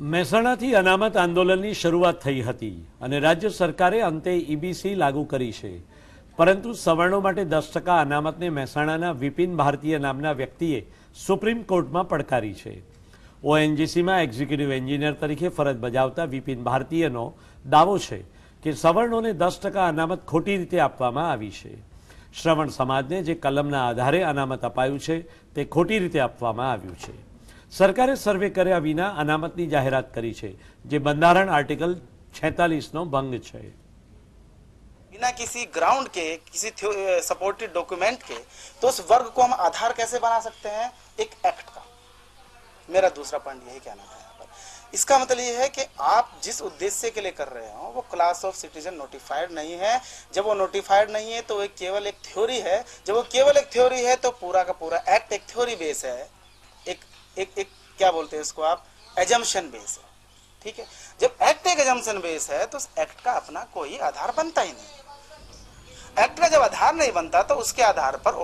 મહેસાણાથી અનામત આંદોલનની શરૂઆત થઈ હતી અને રાજ્ય સરકારે અંતે ઈબીસી લાગુ કરી છે. પરંતુ સવર્ણો માટે દસ ટકા અનામતને મહેસાણાના વિપિન ભારતીય નામના વ્યક્તિએ સુપ્રીમ કોર્ટમાં પડકારી છે. ઓએનજીસીમાં એક્ઝિક્યુટિવ એન્જિનિયર તરીકે ફરજ બજાવતા વિપિન ભારતીયનો દાવો છે કે સવર્ણોને દસ ટકા અનામત ખોટી રીતે આપવામાં આવી છે. શ્રવણ સમાજને જે કલમના આધારે અનામત અપાયું છે, તે ખોટી રીતે આપવામાં આવ્યું છે. સરકારે સર્વે કર્યા વિના અનામતની જાહેરાત કરી છે જે બંધારણ આર્ટિકલ છેતાલીસનો ભંગ છે बिना किसी ग्राउंड के किसी सपोर्टेड डॉक्यूमेंट के तो उस वर्ग को हम आधार कैसे बना सकते हैं एक एक्ट का मेरा दूसरा पॉइंट यही कहना था यहाँ पर इसका मतलब ये है कि आप जिस उद्देश्य के लिए कर रहे हो वो क्लास ऑफ सिटीजन नोटिफाइड नहीं है जब वो नोटिफाइड नहीं है तो वो केवल एक थ्योरी है जब वो केवल एक थ्योरी है तो पूरा का पूरा एक्ट एक थ्योरी बेस है एक एक एक, क्या बोलते हैं इसको आप? एजम्पन बेस है, ठीक है? जब एक्ट एक एजम्पन बेस है तो उस एक्ट का अपना कोई आधार बनता ही नहीं। एक्ट का जब आधार नहीं बनता तो उसके आधार पर